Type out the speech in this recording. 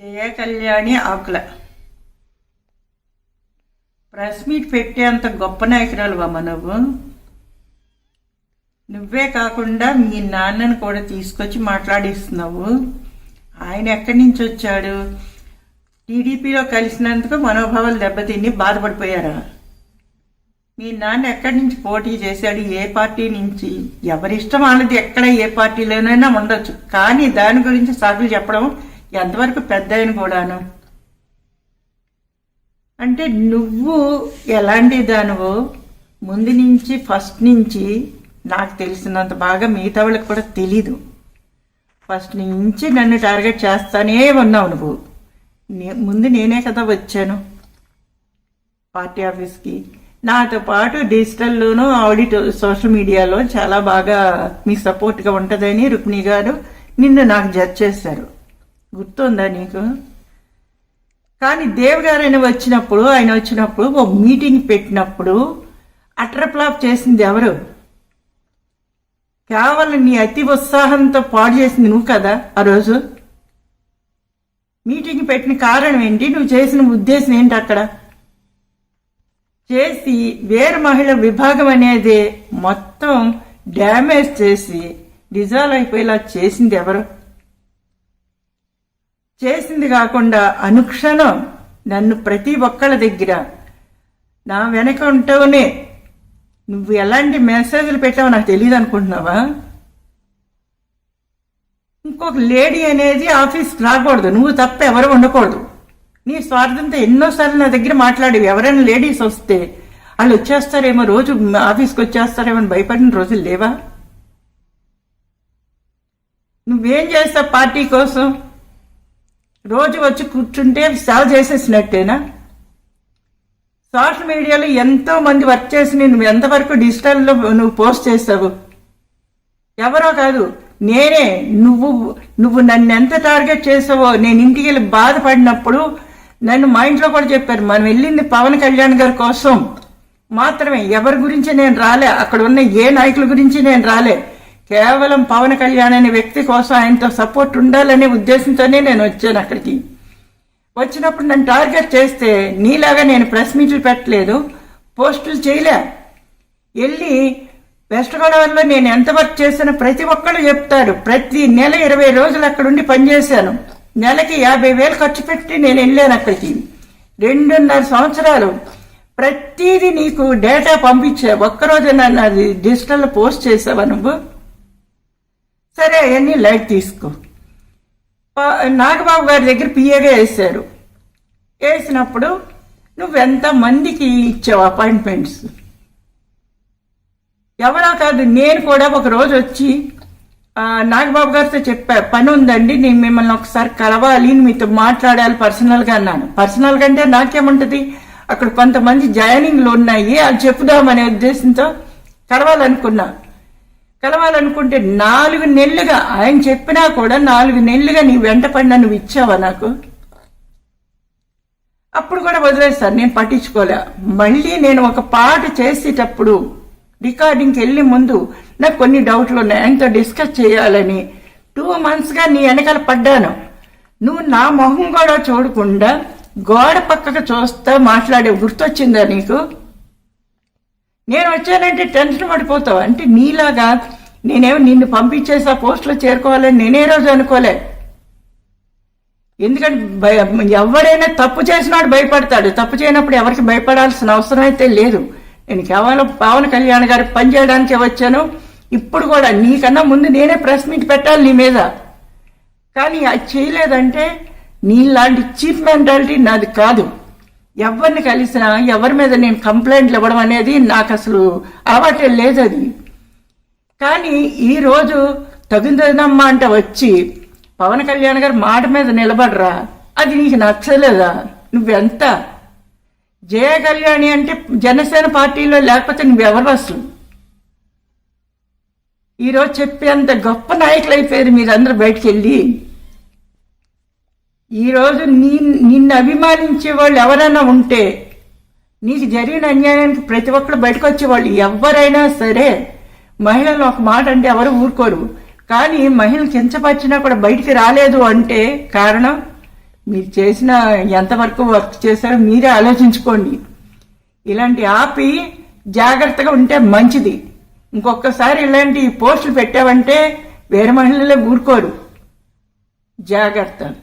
జయ Kalyani Akula. Press meet పెట్టేంత గొప్ప నాయకురాలు నాయకురాలువమ్మ నువ్వు నువ్వే కాకుండా మీ నాన్నను కూడా తీసుకొచ్చి మాట్లాడిస్తున్నావు. ఆయన ఎక్కడి నుంచి వచ్చాడు? టీడీపీలో కలిసినందుకు మనోభావాలు దెబ్బతిని బాధపడిపోయారా? మీ నాన్న ఎక్కడి నుంచి పోటీ చేశాడు? ఏ పార్టీ నుంచి? ఎవరిష్టం వాళ్ళది ఎక్కడ? ఏ పార్టీలోనైనా ఉండొచ్చు. కానీ దాని గురించి సాకులు చెప్పడం ఎంతవరకు పెద్ద ఆయన కూడాను? అంటే నువ్వు ఎలాంటి దానివో ముందు నుంచి ఫస్ట్ నుంచి నాకు తెలిసినంత బాగా మిగతా వాళ్ళకి కూడా తెలీదు. ఫస్ట్ నుంచి నన్ను టార్గెట్ చేస్తానే ఉన్నావు నువ్వు. నే- ముందు నేనే కదా వచ్చాను. పార్టీ ఆఫీస్కి. నాతో పాటు డిజిటల్లోనూ ఆడిట్ సోషల్ మీడియాలో చాలా బాగా మీ సపోర్ట్గా ఉంటుందని రుక్మిణి గారు నిన్ను నాకు జడ్జ్ చేశారు. గుర్తుందా నీకు? కానీ దేవగారైన వచ్చినప్పుడు ఆయన వచ్చినప్పుడు ఒక మీటింగ్ పెట్టినప్పుడు అట్రప్లాప్ చేసింది ఎవరు? కేవలం నీ అతి ఉత్సాహంతో పాడు చేసింది నువ్వు కదా ఆ రోజు? మీటింగ్ పెట్టిన కారణం ఏంటి? నువ్వు చేసిన ఉద్దేశం ఏంటి అక్కడ? చేసి వేరు మహిళ విభాగం అనేది మొత్తం డ్యామేజ్ చేసి డిజాల్వ్ అయిపోయేలా చేసింది ఎవరు? చేసింది కాకుండా అనుక్షణం నన్ను ప్రతి ఒక్కళ్ళ దగ్గర నా వెనక ఉంటూనే నువ్వు ఎలాంటి మెసేజ్లు పెట్టావో నాకు తెలియదు అనుకుంటున్నావా? ఇంకొక లేడీ అనేది ఆఫీస్కి రాకూడదు. నువ్వు తప్ప ఎవరు ఉండకూడదు. నీ స్వార్థంతో ఎన్నోసార్లు నా దగ్గర మాట్లాడేవి. ఎవరైనా లేడీస్ వస్తే వాళ్ళు వచ్చేస్తారేమో రోజు ఆఫీస్కి వచ్చేస్తారేమో అని భయపడిన రోజులు లేవా? నువ్వేం చేస్తావు? పార్టీ కోసం రోజు వచ్చి కూర్చుంటే సేవ చేసేసినట్టేనా? సోషల్ మీడియాలో ఎంతో మంది వర్క్ చేసి నువ్వు ఎంతవరకు డిజిటల్లో నువ్వు పోస్ట్ చేస్తావు? ఎవరో కాదు నేనే. నువ్వు నువ్వు నన్ను ఎంత టార్గెట్ చేసావో నేను ఇంటికి వెళ్ళి బాధపడినప్పుడు నన్ను మా ఇంట్లో కూడా చెప్పారు మనం వెళ్ళింది పవన్ కళ్యాణ్ గారి కోసం. మాత్రమే ఎవరి గురించి నేను రాలే అక్కడ ఉన్న ఏ నాయకుల గురించి నేను రాలే. కేవలం పవన్ కళ్యాణ్ అనే వ్యక్తి కోసం ఆయనతో సపోర్ట్ ఉండాలనే ఉద్దేశంతోనే నేను వచ్చాను అక్కడికి. వచ్చినప్పుడు నన్ను టార్గెట్ చేస్తే నీలాగా నేను ప్రెస్ మీట్లు పెట్టలేదు పోస్టులు చేయలే. వెళ్ళి వెస్ట్ గోదావరిలో నేను ఎంత వర్క్ చేశానో ప్రతి ఒక్కరు చెప్తారు. ప్రతి నెల ఇరవై రోజులు అక్కడుండి పనిచేశాను. నెలకి యాభై వేలు ఖర్చు పెట్టి నేను వెళ్ళాను అక్కడికి. రెండున్నర సంవత్సరాలు ప్రతిదీ నీకు డేటా పంపించా. ఒక్కరోజు నన్ను అది డిజిటల్లో పోస్ట్ చేసావా నువ్వు? సరే అవన్నీ లైట్ తీసుకో. నాగబాబు గారి దగ్గర పిఏగా వేశారు. వేసినప్పుడు నువ్వెంత మందికి ఇచ్చావు అపాయింట్మెంట్స్? ఎవరో కాదు నేను కూడా ఒక రోజు వచ్చి నాగబాబు గారితో చెప్పా పని ఉందండి నేను మిమ్మల్ని ఒకసారి కలవాలి మీతో మాట్లాడాలి పర్సనల్గా అన్నాను. పర్సనల్గా అంటే నాకేముంటుంది? అక్కడ కొంతమంది జాయినింగ్లు ఉన్నాయి అది చెప్పుదామనే ఉద్దేశంతో కలవాలనుకున్నా. కలవాలనుకుంటే నాలుగు నెలలుగా ఆయన చెప్పినా కూడా నాలుగు నెలలుగా నీ వెంట పడిన నువ్వు ఇచ్చావా నాకు? అప్పుడు కూడా వదిలేస్తాను నేను పట్టించుకోలే. మళ్ళీ నేను ఒక పాట చేసేటప్పుడు రికార్డింగ్కి వెళ్ళే ముందు నాకు కొన్ని డౌట్లు ఉన్నాయి. ఆయనతో డిస్కస్ చేయాలని టూ మంత్స్గా నీ వెనకాల పడ్డాను. నువ్వు నా మొహం కూడా చూడకుండా గోడ పక్కకు చూస్తా మాట్లాడే గుర్తొచ్చిందా నీకు? నేను వచ్చానంటే టెన్షన్ పడిపోతావు. అంటే నీలాగా నేనేమో నిన్ను పంపించేసి ఆ పోస్టులో చేరుకోవాలని నేనే రోజు అనుకోలే. ఎందుకంటే భయ- ఎవరైనా తప్పు చేసినాడు భయపడతాడు. తప్పు చేయనప్పుడు ఎవరికి భయపడాల్సిన అవసరం అయితే లేదు. నేను కేవలం పవన్ కళ్యాణ్ గారికి పనిచేయడానికే వచ్చాను. ఇప్పుడు కూడా నీకన్నా ముందు నేనే ప్రెస్ మీట్ పెట్టాలి నీ మీద. కానీ అది చేయలేదంటే నీలాంటి చీఫ్ మెంటాలిటీ నాది కాదు. ఎవరిని కలిసినా ఎవరి మీద నేను కంప్లైంట్లు ఇవ్వడం అనేది నాకు అసలు అలవాటే లేదు అది. కానీ ఈరోజు తగుదనమ్మా అంటే వచ్చి పవన్ కళ్యాణ్ గారు మాట మీద నిలబడరా? అది నీకు నచ్చలేదా? నువ్వెంత? జయ కళ్యాణి అంటే జనసేన పార్టీలో లేకపోతే నువ్వెవరు అసలు? ఈరోజు చెప్పేంత గొప్ప నాయకులు అయిపోయారు మీరందరూ బయటికి వెళ్ళి ఈరోజు నీ నిన్ను అభిమానించే వాళ్ళు ఎవరైనా ఉంటే నీకు జరిగిన అన్యాయానికి ప్రతి ఒక్కరు బయటకు వచ్చేవాళ్ళు ఎవరైనా సరే మహిళలు ఒక మాట అంటే ఎవరు ఊరుకోరు. కానీ మహిళలు కించపరిచినా కూడా బయటికి రాలేదు అంటే కారణం మీరు చేసిన ఎంతవరకు వర్క్ చేశారో మీరే ఆలోచించుకోండి. ఇలాంటి ఆపి జాగ్రత్తగా ఉంటే మంచిది. ఇంకొకసారి ఇలాంటి పోస్టులు పెట్టావంటే వేరే మహిళలే ఊరుకోరు. జాగ్రత్త.